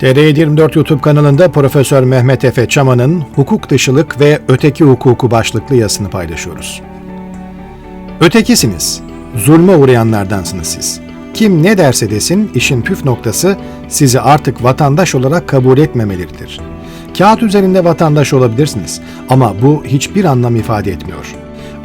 TR24 YouTube kanalında Profesör Mehmet Efe Çaman'ın Hukuk Dışılık ve Öteki Hukuku başlıklı yazısını paylaşıyoruz. Ötekisiniz. Zulme uğrayanlardansınız siz. Kim ne derse desin işin püf noktası sizi artık vatandaş olarak kabul etmemeleridir. Kağıt üzerinde vatandaş olabilirsiniz ama bu hiçbir anlam ifade etmiyor.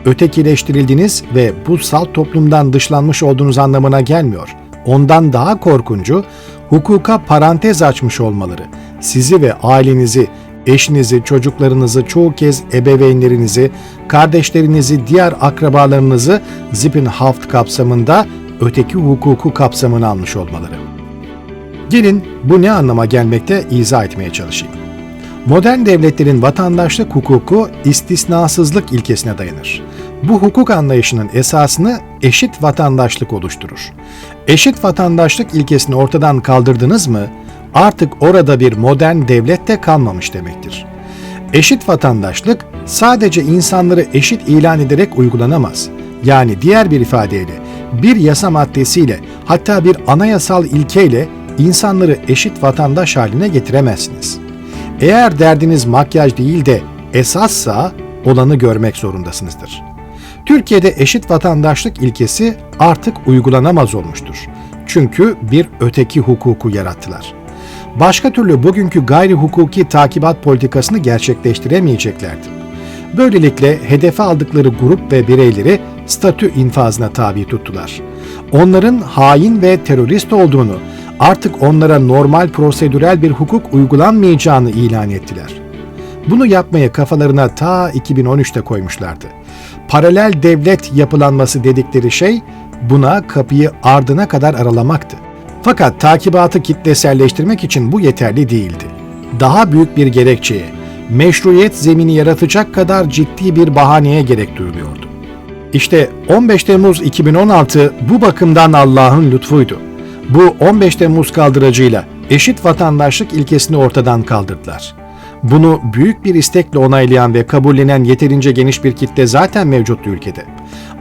Ötekileştirildiniz ve bu salt toplumdan dışlanmış olduğunuz anlamına gelmiyor. Ondan daha korkuncu hukuka parantez açmış olmaları, sizi ve ailenizi, eşinizi, çocuklarınızı, çoğu kez ebeveynlerinizi, kardeşlerinizi, diğer akrabalarınızı Zippenhaft kapsamında öteki hukuku kapsamına almış olmaları. Gelin bu ne anlama gelmekte izah etmeye çalışayım. Modern devletlerin vatandaşlık hukuku istisnasızlık ilkesine dayanır. Bu hukuk anlayışının esasını eşit vatandaşlık oluşturur. Eşit vatandaşlık ilkesini ortadan kaldırdınız mı, artık orada bir modern devlet de kalmamış demektir. Eşit vatandaşlık sadece insanları eşit ilan ederek uygulanamaz. Yani diğer bir ifadeyle bir yasa maddesiyle hatta bir anayasal ilkeyle insanları eşit vatandaş haline getiremezsiniz. Eğer derdiniz makyaj değil de esassa olanı görmek zorundasınızdır. Türkiye'de eşit vatandaşlık ilkesi artık uygulanamaz olmuştur. Çünkü bir öteki hukuku yarattılar. Başka türlü bugünkü gayri hukuki takibat politikasını gerçekleştiremeyeceklerdi. Böylelikle hedefe aldıkları grup ve bireyleri statü infazına tabi tuttular. Onların hain ve terörist olduğunu, artık onlara normal prosedürel bir hukuk uygulanmayacağını ilan ettiler. Bunu yapmaya kafalarına ta 2013'te koymuşlardı. Paralel devlet yapılanması dedikleri şey buna kapıyı ardına kadar aralamaktı. Fakat takibatı kitleselleştirmek için bu yeterli değildi. Daha büyük bir gerekçeye, meşruiyet zemini yaratacak kadar ciddi bir bahaneye gerek duyuluyordu. İşte 15 Temmuz 2016 bu bakımdan Allah'ın lütfuydu. Bu 15 Temmuz kaldıracıyla eşit vatandaşlık ilkesini ortadan kaldırdılar. Bunu büyük bir istekle onaylayan ve kabullenen yeterince geniş bir kitle zaten mevcuttu ülkede.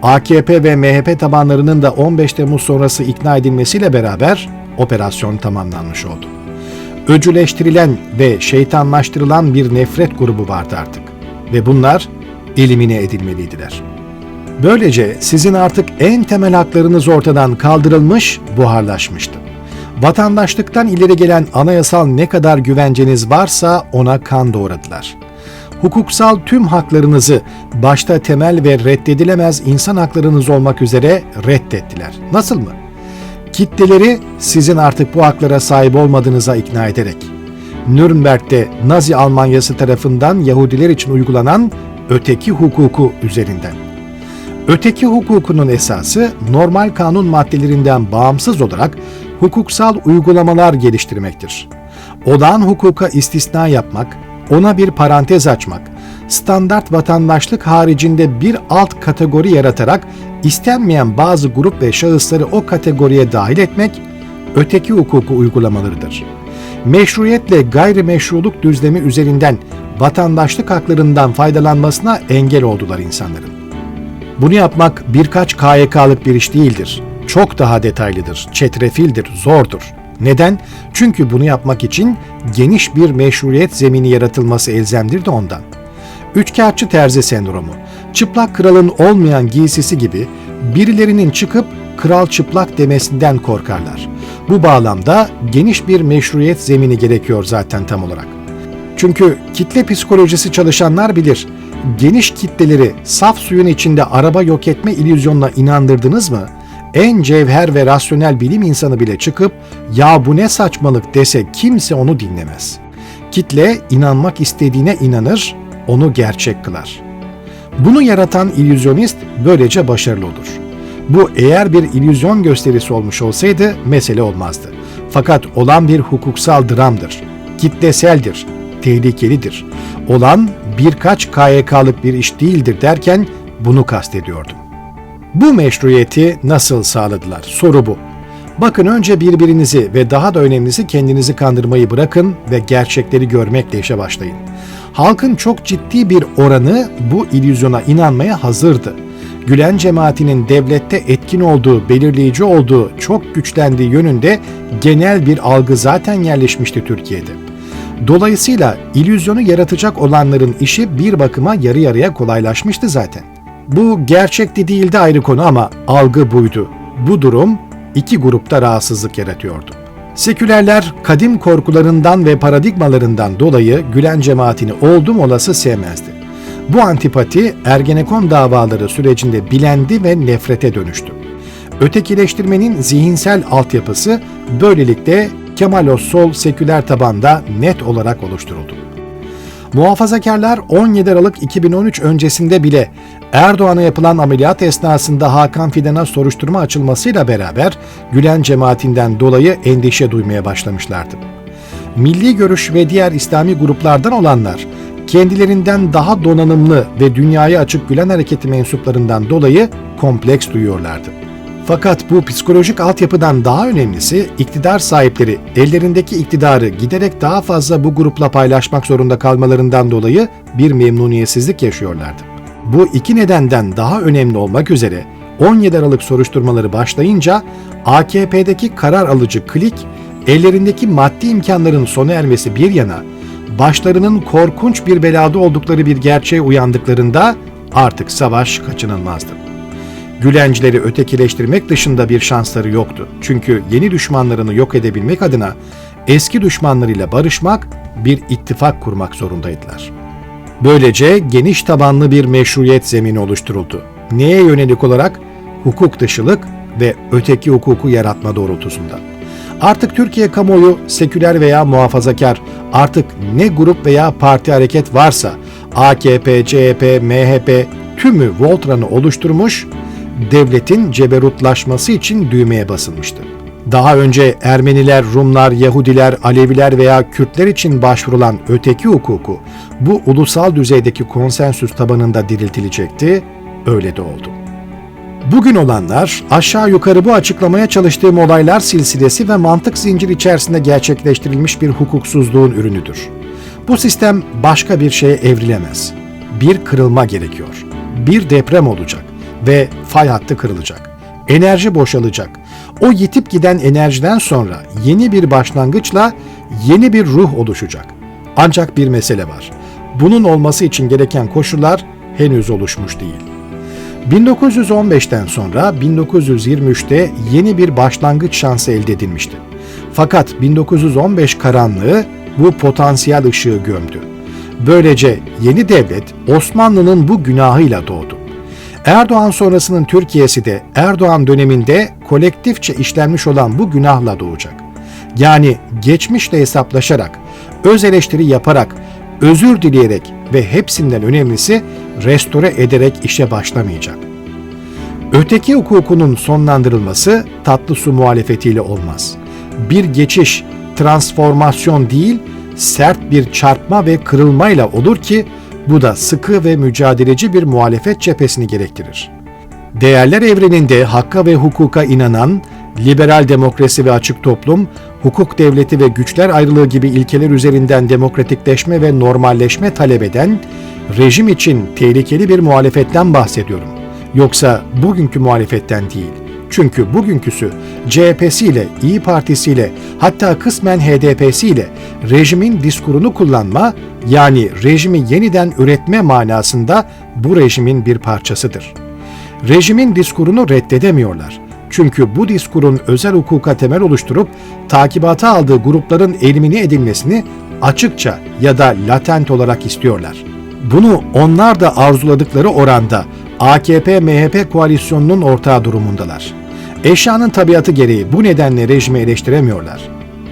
AKP ve MHP tabanlarının da 15 Temmuz sonrası ikna edilmesiyle beraber operasyon tamamlanmış oldu. Öcüleştirilen ve şeytanlaştırılan bir nefret grubu vardı artık ve bunlar elimine edilmeliydiler. Böylece sizin artık en temel haklarınız ortadan kaldırılmış, buharlaşmıştı. Vatandaşlıktan ileri gelen anayasal ne kadar güvenceniz varsa ona kan doğradılar. Hukuksal tüm haklarınızı başta temel ve reddedilemez insan haklarınız olmak üzere reddettiler. Nasıl mı? Kitleleri sizin artık bu haklara sahip olmadığınıza ikna ederek Nürnberg'de Nazi Almanyası tarafından Yahudiler için uygulanan öteki hukuku üzerinden. Öteki hukukunun esası normal kanun maddelerinden bağımsız olarak hukuksal uygulamalar geliştirmektir. Olağan hukuka istisna yapmak, ona bir parantez açmak, standart vatandaşlık haricinde bir alt kategori yaratarak istenmeyen bazı grup ve şahısları o kategoriye dahil etmek, öteki hukuku uygulamalarıdır. Meşruiyetle gayrimeşruluk düzlemi üzerinden vatandaşlık haklarından faydalanmasına engel oldular insanların. Bunu yapmak birkaç KYK'lık bir iş değildir. Çok daha detaylıdır, çetrefildir, zordur. Neden? Çünkü bunu yapmak için geniş bir meşruiyet zemini yaratılması elzemdir de ondan. Üçkağıtçı terzi sendromu, çıplak kralın olmayan giysisi gibi birilerinin çıkıp kral çıplak demesinden korkarlar. Bu bağlamda geniş bir meşruiyet zemini gerekiyor zaten tam olarak. Çünkü kitle psikolojisi çalışanlar bilir. Geniş kitleleri saf suyun içinde araba yok etme illüzyonuna inandırdınız mı? En cevher ve rasyonel bilim insanı bile çıkıp ya bu ne saçmalık dese kimse onu dinlemez. Kitle inanmak istediğine inanır, onu gerçek kılar. Bunu yaratan illüzyonist böylece başarılı olur. Bu eğer bir illüzyon gösterisi olmuş olsaydı mesele olmazdı. Fakat olan bir hukuksal dramdır. Kitleseldir, tehlikelidir. Olan birkaç KYK'lık bir iş değildir derken bunu kastediyordum. Bu meşruiyeti nasıl sağladılar? Soru bu. Bakın önce birbirinizi ve daha da önemlisi kendinizi kandırmayı bırakın ve gerçekleri görmekle işe başlayın. Halkın çok ciddi bir oranı bu illüzyona inanmaya hazırdı. Gülen cemaatinin devlette etkin olduğu, belirleyici olduğu, çok güçlendiği yönünde genel bir algı zaten yerleşmişti Türkiye'de. Dolayısıyla ilüzyonu yaratacak olanların işi bir bakıma yarı yarıya kolaylaşmıştı zaten. Bu gerçekti değildi ayrı konu ama algı buydu. Bu durum iki grupta rahatsızlık yaratıyordu. Sekülerler kadim korkularından ve paradigmalarından dolayı Gülen cemaatini oldum olası sevmezdi. Bu antipati Ergenekon davaları sürecinde bilendi ve nefrete dönüştü. Ötekileştirmenin zihinsel altyapısı böylelikle Kemalos sol seküler tabanda net olarak oluşturuldu. Muhafazakarlar 17 Aralık 2013 öncesinde bile Erdoğan'a yapılan ameliyat esnasında Hakan Fidan'a soruşturma açılmasıyla beraber Gülen cemaatinden dolayı endişe duymaya başlamışlardı. Milli görüş ve diğer İslami gruplardan olanlar kendilerinden daha donanımlı ve dünyaya açık Gülen hareketi mensuplarından dolayı kompleks duyuyorlardı. Fakat bu psikolojik altyapıdan daha önemlisi iktidar sahipleri ellerindeki iktidarı giderek daha fazla bu grupla paylaşmak zorunda kalmalarından dolayı bir memnuniyetsizlik yaşıyorlardı. Bu iki nedenden daha önemli olmak üzere 17 Aralık soruşturmaları başlayınca AKP'deki karar alıcı klik ellerindeki maddi imkanların sona ermesi bir yana başlarının korkunç bir belada oldukları bir gerçeğe uyandıklarında artık savaş kaçınılmazdı. Gülencileri ötekileştirmek dışında bir şansları yoktu. Çünkü yeni düşmanlarını yok edebilmek adına eski düşmanlarıyla barışmak, bir ittifak kurmak zorundaydılar. Böylece geniş tabanlı bir meşruiyet zemini oluşturuldu. Neye yönelik olarak? Hukuk dışılık ve öteki hukuku yaratma doğrultusunda. Artık Türkiye kamuoyu seküler veya muhafazakar artık ne grup veya parti hareket varsa AKP, CHP, MHP tümü Voltran'ı oluşturmuş devletin ceberutlaşması için düğmeye basılmıştı. Daha önce Ermeniler, Rumlar, Yahudiler, Aleviler veya Kürtler için başvurulan öteki hukuku bu ulusal düzeydeki konsensüs tabanında diriltilecekti, öyle de oldu. Bugün olanlar aşağı yukarı bu açıklamaya çalıştığım olaylar silsilesi ve mantık zinciri içerisinde gerçekleştirilmiş bir hukuksuzluğun ürünüdür. Bu sistem başka bir şeye evrilemez. Bir kırılma gerekiyor. Bir deprem olacak ve fay hattı kırılacak. Enerji boşalacak. O yitip giden enerjiden sonra yeni bir başlangıçla yeni bir ruh oluşacak. Ancak bir mesele var. Bunun olması için gereken koşullar henüz oluşmuş değil. 1915'ten sonra 1923'te yeni bir başlangıç şansı elde edilmişti. Fakat 1915 karanlığı bu potansiyel ışığı gömdü. Böylece yeni devlet Osmanlı'nın bu günahıyla doğdu. Erdoğan sonrasının Türkiye'si de Erdoğan döneminde kolektifçe işlenmiş olan bu günahla doğacak. Yani geçmişle hesaplaşarak, öz eleştiri yaparak, özür dileyerek ve hepsinden önemlisi restore ederek işe başlamayacak. Öteki hukukunun sonlandırılması tatlı su muhalefetiyle olmaz. Bir geçiş, transformasyon değil, sert bir çarpma ve kırılmayla olur ki bu da sıkı ve mücadeleci bir muhalefet cephesini gerektirir. Değerler evreninde hakka ve hukuka inanan, liberal demokrasi ve açık toplum, hukuk devleti ve güçler ayrılığı gibi ilkeler üzerinden demokratikleşme ve normalleşme talep eden, rejim için tehlikeli bir muhalefetten bahsediyorum. Yoksa bugünkü muhalefetten değil. Çünkü bugünküsü CHP'siyle, İyi Partisiyle hatta kısmen HDP'siyle rejimin diskurunu kullanma yani rejimi yeniden üretme manasında bu rejimin bir parçasıdır. Rejimin diskurunu reddedemiyorlar. Çünkü bu diskurun özel hukuka temel oluşturup takibata aldığı grupların elimine edilmesini açıkça ya da latent olarak istiyorlar. Bunu onlar da arzuladıkları oranda AKP-MHP koalisyonunun ortağı durumundalar. Eşyanın tabiatı gereği bu nedenle rejimi eleştiremiyorlar.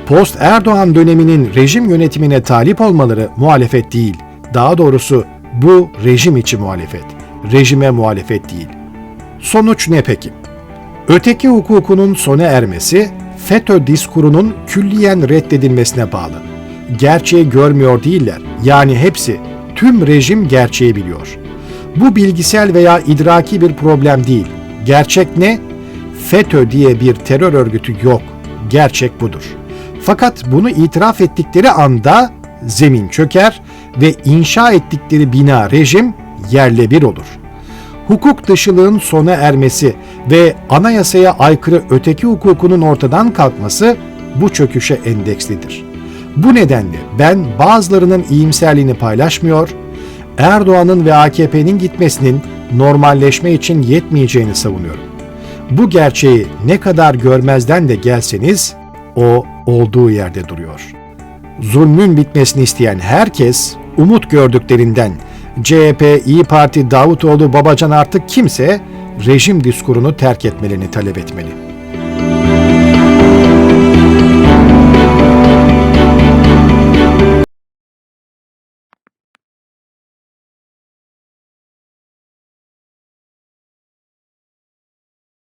Post Erdoğan döneminin rejim yönetimine talip olmaları muhalefet değil. Daha doğrusu bu rejim içi muhalefet. Rejime muhalefet değil. Sonuç ne peki? Öteki hukukunun sona ermesi FETÖ diskurunun külliyen reddedilmesine bağlı. Gerçeği görmüyor değiller. Yani hepsi, tüm rejim gerçeği biliyor. Bu bilgisel veya idraki bir problem değil. Gerçek ne? FETÖ diye bir terör örgütü yok. Gerçek budur. Fakat bunu itiraf ettikleri anda zemin çöker ve inşa ettikleri bina rejim yerle bir olur. hukuk dışılığın sona ermesi ve anayasaya aykırı öteki hukukunun ortadan kalkması bu çöküşe endekslidir. Bu nedenle ben bazılarının iyimserliğini paylaşmıyor, Erdoğan'ın ve AKP'nin gitmesinin normalleşme için yetmeyeceğini savunuyorum. Bu gerçeği ne kadar görmezden de gelseniz o olduğu yerde duruyor. Zulmün bitmesini isteyen herkes umut gördüklerinden CHP, İyi Parti, Davutoğlu, Babacan artık kimse rejim diskurunu terk etmelerini talep etmeli.